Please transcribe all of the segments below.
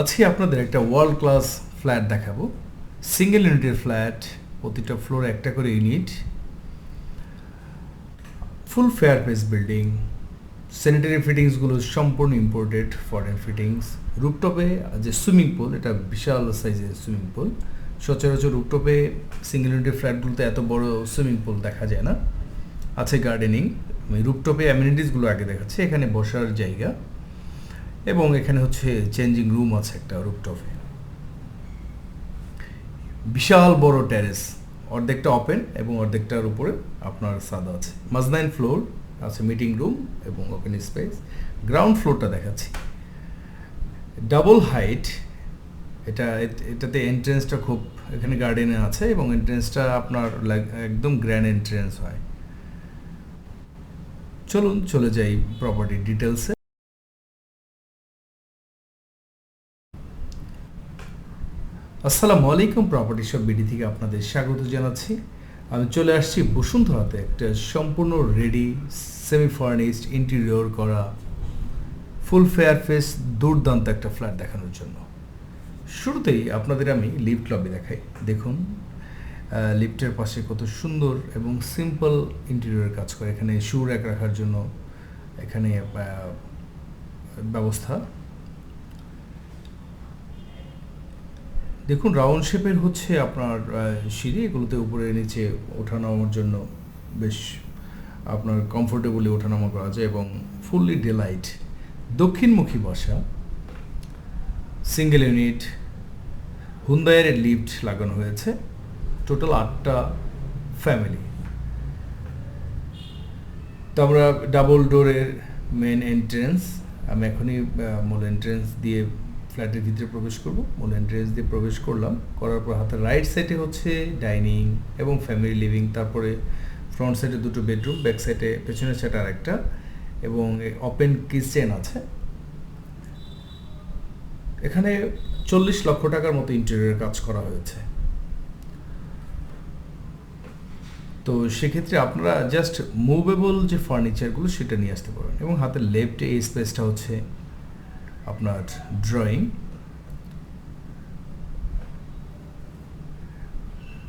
আজকে আপনাদের একটা ওয়ার্ল্ড ক্লাস ফ্ল্যাট দেখাবো। সিঙ্গেল ইউনিটের ফ্ল্যাট প্রতিটা ফ্লোরে একটা করে unit full fair face building sanitary ফিটিংসগুলো সম্পূর্ণ ইম্পোর্টেড ফরেন ফিটিংস রুপটপে যে সুইমিং পুল এটা বিশাল সাইজের সুইমিং পুল সচরাচর রুপটপে সিঙ্গেল ইউনিটের ফ্ল্যাটগুলোতে এত বড় সুইমিং পুল দেখা যায় না। আছে গার্ডেনিং রুপটপে অ্যামিনিটিসগুলো আগে দেখাচ্ছে। এখানে বসার জায়গা। এবং এখানে হচ্ছে চেঞ্জিং রুম আছে একটা রুপটপে বিশাল বড় ট্যারেস অর্ধেকটা ওপেন এবং অর্ধেকটার উপরে আপনার সাদা আছে। মাজনাইন ফ্লোর আছে মিটিং রুম এবং ওপেন স্পেস গ্রাউন্ড ফ্লোরটা দেখাচ্ছি। ডাবল হাইট এটা এট- এটাতে এন্ট্রেন্সটা খুব, এখানে গার্ডেনে আছে এবং এন্ট্রেন্সটা আপনার একদম গ্র্যান্ড এন্ট্রেন্স হয়। চলুন চলে যাই প্রপার্টি ডিটেলসে আসসালামু আলাইকুম প্রপার্টি সব বিডি থেকে আপনাদের স্বাগত জানাচ্ছি। আমি চলে আসছি বসুন্ধরাতে একটা সম্পূর্ণ রেডি সেমি ফার্নিশড ইন্টেরিয়র করা ফুল ফেয়ার ফেস দুর্দান্ত একটা ফ্ল্যাট দেখানোর জন্য। শুরুতেই আপনাদের আমি লিফট লবি দেখাই। দেখুন লিফটের পাশে কত সুন্দর এবং সিম্পল ইন্টেরিয়র কাজ করে। এখানে শু র্যাক রাখার জন্য এখানে ব্যবস্থা। দেখুন, রাউন্ড শেপের হচ্ছে আপনার সিঁড়ি, এগুলোতে উপরে নিচে ওঠানামার জন্য বেশ আপনার কমফোর্টেবলি ওঠানামা করা যায় এবং ফুললি ডেলাইট দক্ষিণমুখী বসা সিঙ্গেল ইউনিট হুন্দায়ের লিফট লাগানো হয়েছে টোটাল আটটা ফ্যামিলি তো আমরা ডাবল ডোরের মেন এন্ট্রেন্স আমি এখনই মূল এন্ট্রেন্স দিয়ে ফ্ল্যাটের ভিতরে প্রবেশ করব, মূল এন্ট্রেন্স দিয়ে প্রবেশ করলাম। করার পর হাতের রাইট সাইডে হচ্ছে ডাইনিং এবং ফ্যামিলি লিভিং তারপরে ফ্রন্ট সাইডে দুটো বেডরুম ব্যাক সাইডে পেছনের সাইডে আরেকটা এবং ওপেন কিচেন আছে। এখানে চল্লিশ লক্ষ টাকার মতো ইন্টেরিয়র কাজ করা হয়েছে। তো সেক্ষেত্রে আপনারা জাস্ট মুভেবল যে ফার্নিচারগুলো সেটা নিয়ে আসতে পারেন এবং হাতের লেফটে এই স্পেসটা হচ্ছে। আপনার ড্রয়িং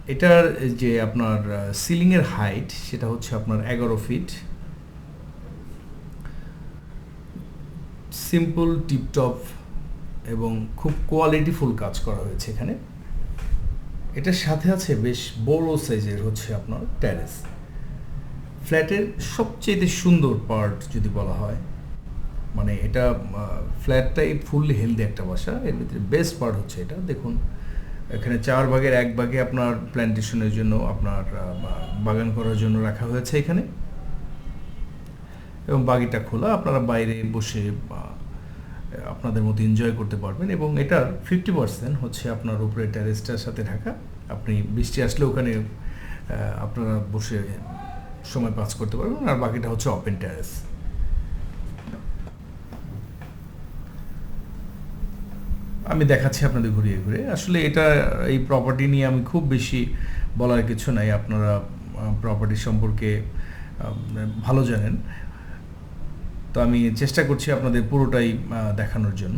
এটার যে আপনার সিলিংয়ের হাইট সেটা হচ্ছে আপনার এগারো ফিট সিম্পল টিপটপ এবং খুব কোয়ালিটিফুল কাজ করা হয়েছে এখানে। এটার সাথে আছে বেশ বড় সাইজের হচ্ছে আপনার ট্যারেস ফ্ল্যাটের সবচেয়ে সুন্দর পার্ট যদি বলা হয় মানে এটা ফ্ল্যাটটাই ফুললি হেলদি একটা বাসা। এর ভিতরে বেস্ট পার্ট হচ্ছে এটা। দেখুন, এখানে চার ভাগের এক ভাগে আপনার প্ল্যান্টেশনের জন্য, আপনার বাগান করার জন্য রাখা হয়েছে এখানে। এবং বাগিটা খোলা, আপনারা বাইরে বসে আপনাদের মতো এনজয় করতে পারবেন। এবং এটার ফিফটি পার্সেন্ট হচ্ছে আপনার উপরে ট্যারেসটার সাথে ঢাকা। আপনি বৃষ্টি আসলে ওখানে আপনারা বসে সময় পাস করতে পারবেন। আর বাকিটা হচ্ছে ওপেন ট্যারেস আমি দেখাচ্ছি আপনাদের ঘুরিয়ে ঘুরে আসলে এটা, এই প্রপার্টি নিয়ে আমি খুব বেশি বলার কিছু নাই, আপনারা প্রপার্টি সম্পর্কে ভালো জানেন। তো আমি চেষ্টা করছি আপনাদের পুরোটাই দেখানোর জন্য।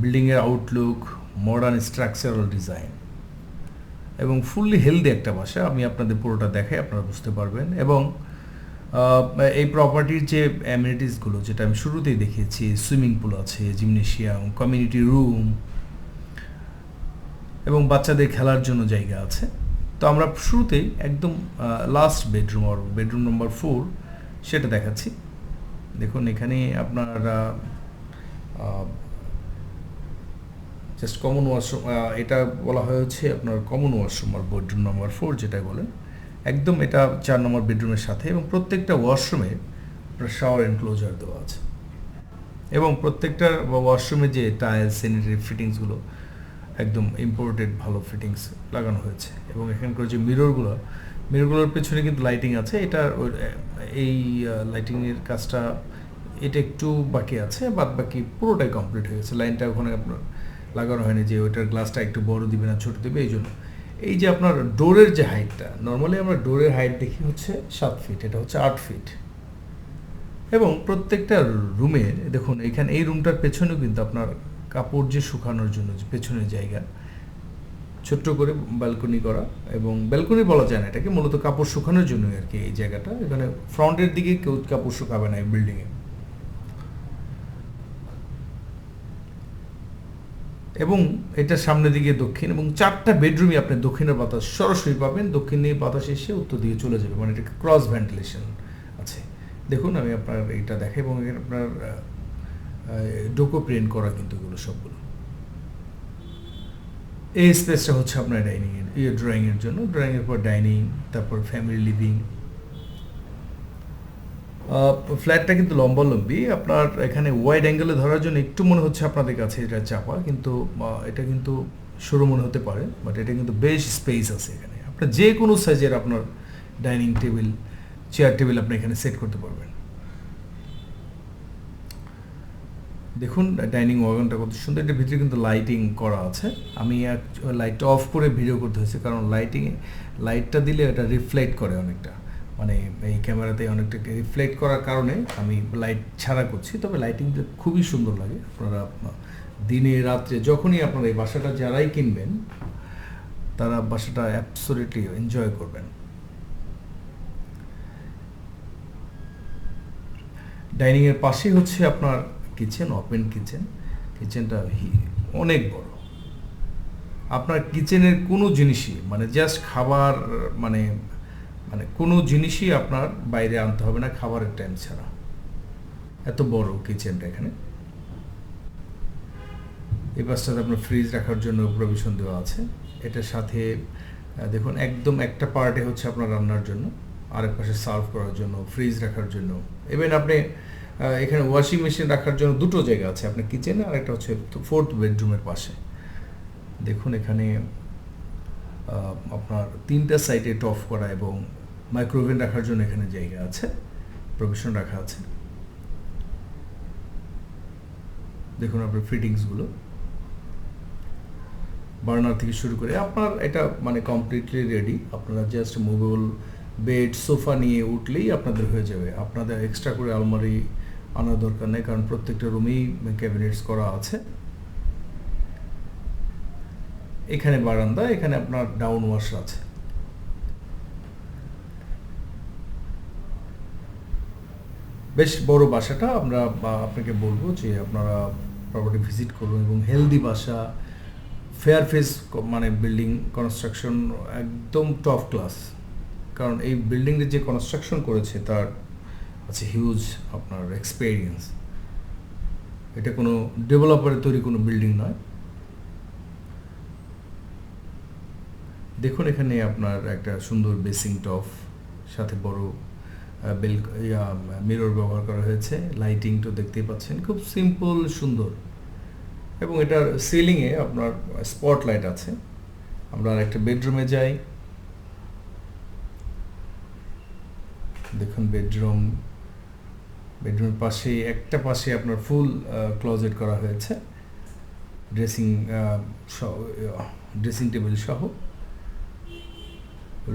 বিল্ডিংয়ের আউটলুক মডার্ন স্ট্রাকচারাল ডিজাইন এবং ফুললি হেলদি একটা বাসা, আমি আপনাদের পুরোটা দেখাই, আপনারা বুঝতে পারবেন। এবং এই প্রপার্টির যে অ্যামিনিটিসগুলো যেটা আমি শুরুতেই দেখিয়েছি সুইমিং পুল আছে জিমনেশিয়াম কমিউনিটি রুম এবং বাচ্চাদের খেলার জন্য জায়গা আছে। তো আমরা শুরুতেই একদম লাস্ট বেডরুম আর বেডরুম নম্বর ফোর সেটা দেখাচ্ছি। দেখুন, এখানে আপনার জাস্ট কমন ওয়াশরুম এটা বলা হয় হচ্ছে আপনার কমন ওয়াশরুম আর বেডরুম নম্বর ফোর যেটা বলেন। একদম এটা চার নম্বর বেডরুমের সাথে এবং প্রত্যেকটা ওয়াশরুমে শাওয়ার এনক্লোজার দেওয়া আছে। এবং প্রত্যেকটা ওয়াশরুমে যে টাইলস স্যানিটারি ফিটিংসগুলো একদম ইম্পোর্টেড ভালো ফিটিংস লাগানো হয়েছে। এবং এখানকার যে মিররগুলো মিররগুলোর পেছনে কিন্তু লাইটিং আছে। এটা এই লাইটিংয়ের কাজটা এটা একটু বাকি আছে, বাদ বাকি পুরোটাই কমপ্লিট হয়ে গেছে। লাইনটা ওখানে আপনার লাগানো হয়নি যে ওইটার গ্লাসটা একটু বড় দিবে না ছোট দিবে, এই জন্য। এই যে আপনার ডোরের যে হাইটটা নর্মালি আমরা ডোরের হাইট দেখি হচ্ছে সাত ফিট এটা হচ্ছে আট ফিট এবং প্রত্যেকটা রুমে, দেখুন, এখানে এই রুমটার পেছনেও কিন্তু আপনার কাপড় যে শুকানোর জন্য যে পেছনের জায়গা, ছোট্ট করে ব্যালকনি করা এবং ব্যালকনি বলা যায় না এটাকে, মূলত কাপড় শুকানোর জন্য আর কি এই জায়গাটা। এখানে ফ্রন্টের দিকে কেউ কাপড় শুকাবে না এই বিল্ডিংয়ে এবং এটা সামনের দিকে দক্ষিণ এবং চারটা বেডরুমই আপনি দক্ষিণের বাতাস সরাসরি পাবেন। দক্ষিণ বাতাস এসে উত্তর দিকে চলে যাবে মানে এটা ক্রস ভেন্টিলেশন আছে। দেখুন, আমি আপনার এইটা দেখাই এবং আপনার ডোকো প্রিন্ট করা কিন্তু এগুলো সবগুলো। এই স্পেসটা হচ্ছে আপনার ডাইনিংয়ের এর ড্রয়িং এর জন্য। ড্রয়িংয়ের পর ডাইনিং তারপর ফ্যামিলি লিভিং ফ্ল্যাটটা কিন্তু লম্বালম্বি। আপনার এখানে ওয়াইড অ্যাঙ্গেলে ধরার জন্য একটু মনে হচ্ছে আপনাদের কাছে এটা চাপা, কিন্তু এটা কিন্তু সরু মনে হতে পারে বাট এটা কিন্তু বেশ স্পেস আছে এখানে। আপনার যে কোনো সাইজের আপনার ডাইনিং টেবিল চেয়ার টেবিল আপনি এখানে সেট করতে পারবেন। দেখুন ডাইনিং ওয়াগনটা কত সুন্দর। এটার ভিতরে কিন্তু লাইটিং করা আছে। আমি লাইটটা অফ করে ভিডিও করতে হয়েছে, কারণ লাইটিং লাইটটা দিলে এটা রিফ্লেক্ট করে অনেকটা। মানে এই ক্যামেরাতে অনেকটা রিফ্লেক্ট করার কারণে আমি লাইট ছাড়া করছি। তবে লাইটিংটা খুবই সুন্দর লাগে। আপনারা, দিনে, রাত্রে যখনই আপনারা এই বাসাটা যারাই কিনবেন, তারা বাসাটা অ্যাবসোলিটলি এনজয় করবেন। ডাইনিং এর পাশেই হচ্ছে আপনার কিচেন ওপেন কিচেন কিচেনটা অনেক বড়। আপনার কিচেনের কোনো জিনিসই মানে জাস্ট খাবার মানে মানে কোনো জিনিসই আপনার বাইরে আনতে হবে না, খাবারের টাইম ছাড়া। এত বড় কিচেনটা এখানে। এই পাশটাতে আপনার ফ্রিজ রাখার জন্য প্রভিশন দেওয়া আছে। এটার সাথে দেখুন, একদম একটা পার্টে হচ্ছে আপনার রান্নার জন্য। আরেক পাশে সার্ভ করার জন্য ফ্রিজ রাখার জন্য। ইভেন আপনি এখানে ওয়াশিং মেশিন রাখার জন্য দুটো জায়গা আছে। আপনার কিচেনে আর একটা হচ্ছে ফোর্থ বেডরুমের পাশে। দেখুন এখানে আপনার তিনটা সাইডে টফ করা এবং মাইক্রোওভেন রাখার জন্য এখানে জায়গা আছে প্রভিশন রাখা আছে। দেখুন আপনার ফিটিংসগুলো বার্নার থেকে শুরু করে আপনার এটা মানে কমপ্লিটলি রেডি আপনারা জাস্ট মুভেবল বেড সোফা নিয়ে উঠলেই আপনাদের হয়ে যাবে। আপনাদের এক্সট্রা করে আলমারি আনার দরকার নেই, কারণ প্রত্যেকটা রুমেই ক্যাবিনেটস করা আছে। এখানে বারান্দা, এখানে আপনার ডাউন ওয়াশ আছে। বেশ বড় বাসাটা আমরা আপনাকে বলব যে আপনারা প্রপার্টি ভিজিট করুন এবং হেলদি বাসা ফেয়ার ফেস মানে বিল্ডিং কনস্ট্রাকশন একদম টপ ক্লাস কারণ এই বিল্ডিংয়ের যে কনস্ট্রাকশন করেছে তার আছে হিউজ আপনার এক্সপেরিয়েন্স এটা কোনো ডেভেলপারের তৈরি কোনো বিল্ডিং নয়। দেখুন এখানে আপনার একটা সুন্দর বেসিং টপ সাথে বড় বেল মিরর ব্যবহার করা হয়েছে লাইটিং তো দেখতেই পাচ্ছেন, খুব সিম্পল সুন্দর। এবং এটার সিলিংয়ে আপনার স্পট লাইট আছে। আমরা আর একটা বেডরুমে যাই। দেখুন বেডরুম বেডরুমের পাশে একটা পাশে আপনার ফুল ক্লোজেট করা হয়েছে। ড্রেসিং ড্রেসিং টেবিল সহ।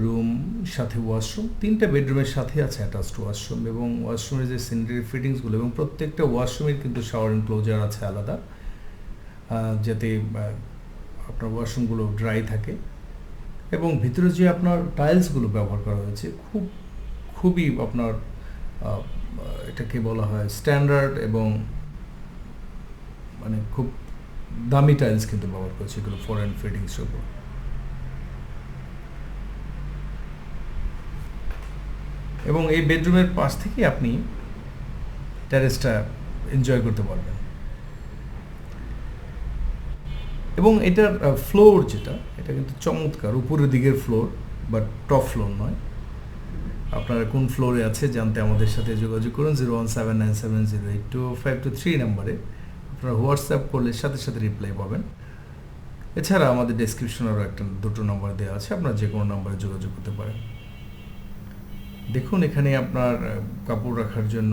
রুম সাথে ওয়াশরুম তিনটা বেডরুমের সাথে আছে অ্যাটাচড ওয়াশরুম এবং ওয়াশরুমের যে সিনারি ফিটিংসগুলো এবং প্রত্যেকটা ওয়াশরুমের কিন্তু শাওয়ার এনক্লোজার আছে আলাদা। যাতে আপনার ওয়াশরুমগুলো ড্রাই থাকে এবং ভিতরে যে আপনার টাইলসগুলো ব্যবহার করা হয়েছে, খুব, খুবই আপনার এটাকে বলা হয় স্ট্যান্ডার্ড এবং মানে খুব দামি টাইলস কিন্তু ব্যবহার করেছে এগুলো ফরেন ফিটিংসের উপর। এবং এই বেডরুমের পাশ থেকে আপনি ট্যারেসটা এনজয় করতে পারবেন। এবং এটার ফ্লোর যেটা, এটা কিন্তু চমৎকার, উপরের দিকের ফ্লোর বাট টপ ফ্লোর নয়। আপনারা কোন ফ্লোরে আছে জানতে আমাদের সাথে যোগাযোগ করুন zero one seven nine seven zero eight two five two three নাম্বারে। আপনারা হোয়াটসঅ্যাপ করলে সাথে সাথে রিপ্লাই পাবেন। এছাড়া আমাদের ডেসক্রিপশনেরও একটা, দুটো নম্বর দেওয়া আছে, আপনারা যে কোনো নম্বরে যোগাযোগ করতে পারেন। দেখুন এখানে আপনার কাপড় রাখার জন্য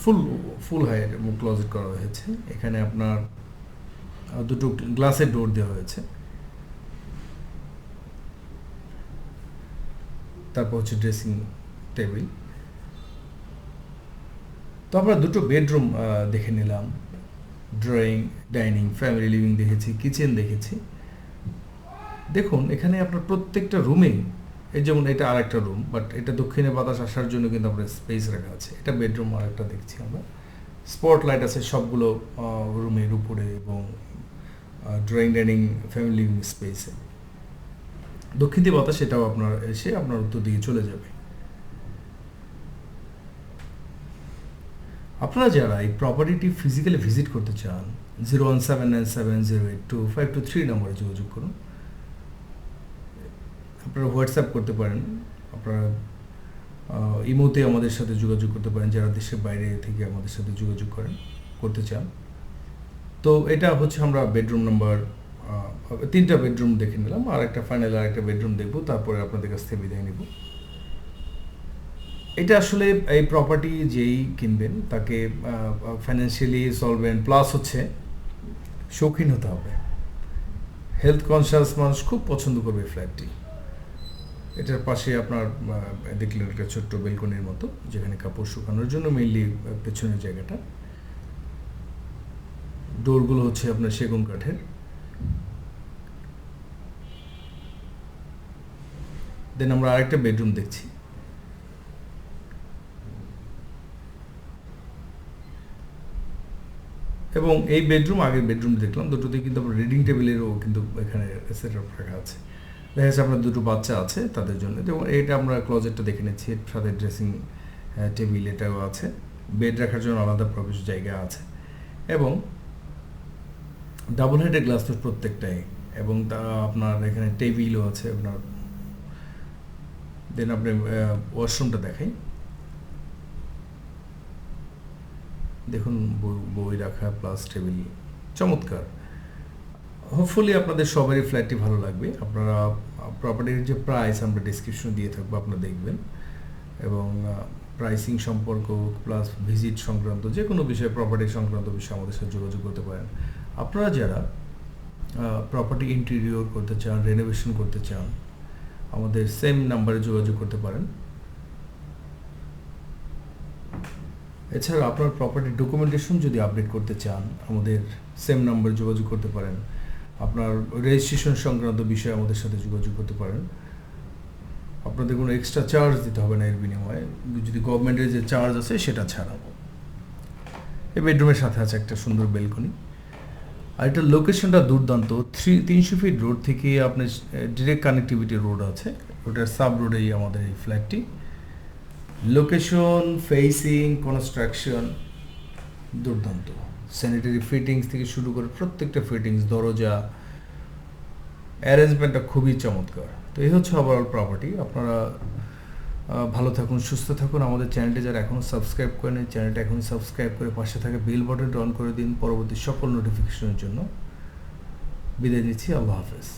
ফুল ফুল হাইয়ের ক্লোজেট করা হয়েছে। এখানে আপনার দুটো গ্লাসের ডোর দেওয়া হয়েছে। তারপর হচ্ছে ড্রেসিং টেবিল। তো আমরা দুটো বেডরুম দেখে নিলাম। ড্রয়িং, ডাইনিং, ফ্যামিলি লিভিং দেখেছি, কিচেন দেখেছি। দেখুন, এখানে আপনার প্রত্যেকটা রুমে এই যেমন এটা আরেকটা রুম বাট এটা দক্ষিণে বাতাস আসার জন্য কিন্তু আপনার স্পেস রাখা আছে। এটা বেডরুম আর একটা দেখছি আমরা। স্পট লাইট আছে সবগুলো রুমের উপরে এবং ড্রয়িং ডাইনিং ফ্যামিলি লিভিং স্পেসে দক্ষিণ বাতাস, এটাও আপনার এসে আপনার উত্তর দিকে চলে যাবে। আপনারা যারা এই প্রপার্টিটি ফিজিক্যালি ভিজিট করতে চান zero one seven nine seven zero eight two five two three নম্বরে যোগাযোগ করুন। আপনারা হোয়াটসঅ্যাপ করতে পারেন। আপনারা ইমোতে আমাদের সাথে যোগাযোগ করতে পারেন, যারা দেশের বাইরে থেকে আমাদের সাথে যোগাযোগ করেন, করতে চান। তো এটা হচ্ছে আমরা বেডরুম নাম্বার তিনটা বেডরুম দেখে নিলাম। আর একটা ফাইনাল আর একটা বেডরুম দেখব, তারপরে আপনাদের কাছ থেকে বিদায় নেব। এটা আসলে এই প্রপার্টি যেই কিনবেন, তাকে ফাইন্যান্সিয়ালি সলভেন্ট প্লাস হচ্ছে শৌখিন হতে হবে। হেলথ কনসিয়াস মানুষ খুব পছন্দ করবে ফ্ল্যাটটি এটার পাশে আপনার দেখলেন একটা ছোট্ট বেলকনির মতো, যেখানে কাপড় শুকানোর জন্য মেইনলি পেছনের জায়গাটা। ডোরগুলো হচ্ছে আপনার সেগুন কাঠের। দেন আমরা আরেকটা বেডরুম দেখছি। এবং এই বেডরুম, আগের বেডরুম দেখলাম দুটোতে কিন্তু রিডিং টেবিলেরও কিন্তু এখানে সেট আপ রাখা আছে। দেখা যাচ্ছে আপনার দুটো বাচ্চা আছে তাদের জন্য। যেমন এটা আমরা ক্লোজেটটা দেখে নিচ্ছি এর সাথে ড্রেসিং টেবিল এটাও আছে। বেড রাখার জন্য আলাদা প্রবেশ জায়গা আছে। এবং ডাবল হেডের গ্লাস তো প্রত্যেকটাই। এবং তা আপনার এখানে টেবিলও আছে আপনার। দেন আপনি ওয়াশরুমটা দেখাই। দেখুন, বই রাখা প্লাস টেবিল চমৎকার। হোপফুলি আপনাদের সবারই ফ্ল্যাটটি ভালো লাগবে। আপনারা প্রপার্টির যে প্রাইস আমরা ডিসক্রিপশন দিয়ে থাকব, আপনারা দেখবেন। এবং প্রাইসিং সম্পর্ক প্লাস ভিজিট সংক্রান্ত যে কোনো বিষয়ে প্রপার্টি সংক্রান্ত বিষয়ে আমাদের সাথে যোগাযোগ করতে পারেন। আপনারা যারা প্রপার্টি ইন্টেরিয়র করতে চান রেনোভেশন করতে চান, আমাদের সেম নাম্বারে যোগাযোগ করতে পারেন। এছাড়া আপনার প্রপার্টি ডকুমেন্টেশন যদি আপডেট করতে চান, আমাদের সেম নাম্বারে যোগাযোগ করতে পারেন। আপনার রেজিস্ট্রেশন সংক্রান্ত বিষয়ে আমাদের সাথে যোগাযোগ করতে পারেন। আপনাদের কোনো এক্সট্রা চার্জ দিতে হবে না এর বিনিময়ে। যদি গভর্নমেন্টের যে চার্জ আছে, সেটা ছাড়াবো এই বেডরুমের সাথে আছে একটা সুন্দর বেলকনি আর এটার লোকেশনটা দুর্দান্ত। থ্রি তিনশো ফিট রোড থেকে আপনার ডিরেক্ট কানেক্টিভিটি রোড আছে। ওটার সাব রোডেই আমাদের এই ফ্ল্যাটটি লোকেশন ফেসিং কনস্ট্রাকশন দুর্দান্ত। স্যানিটারি ফিটিংস থেকে শুরু করে প্রত্যেকটা ফিটিংস দরজা অ্যারেঞ্জমেন্টটা খুবই চমৎকার। তো এই হচ্ছে ওভারঅল প্রপার্টি আপনারা ভালো থাকুন, সুস্থ থাকুন। আমাদের চ্যানেলটি যারা এখনও সাবস্ক্রাইব করেন চ্যানেলটা এখনই সাবস্ক্রাইব করে পাশে থাকে বেল বাটনটা অন করে দিন পরবর্তী সকল নোটিফিকেশনের জন্য। বিদায় নিচ্ছি, আল্লাহ হাফেজ।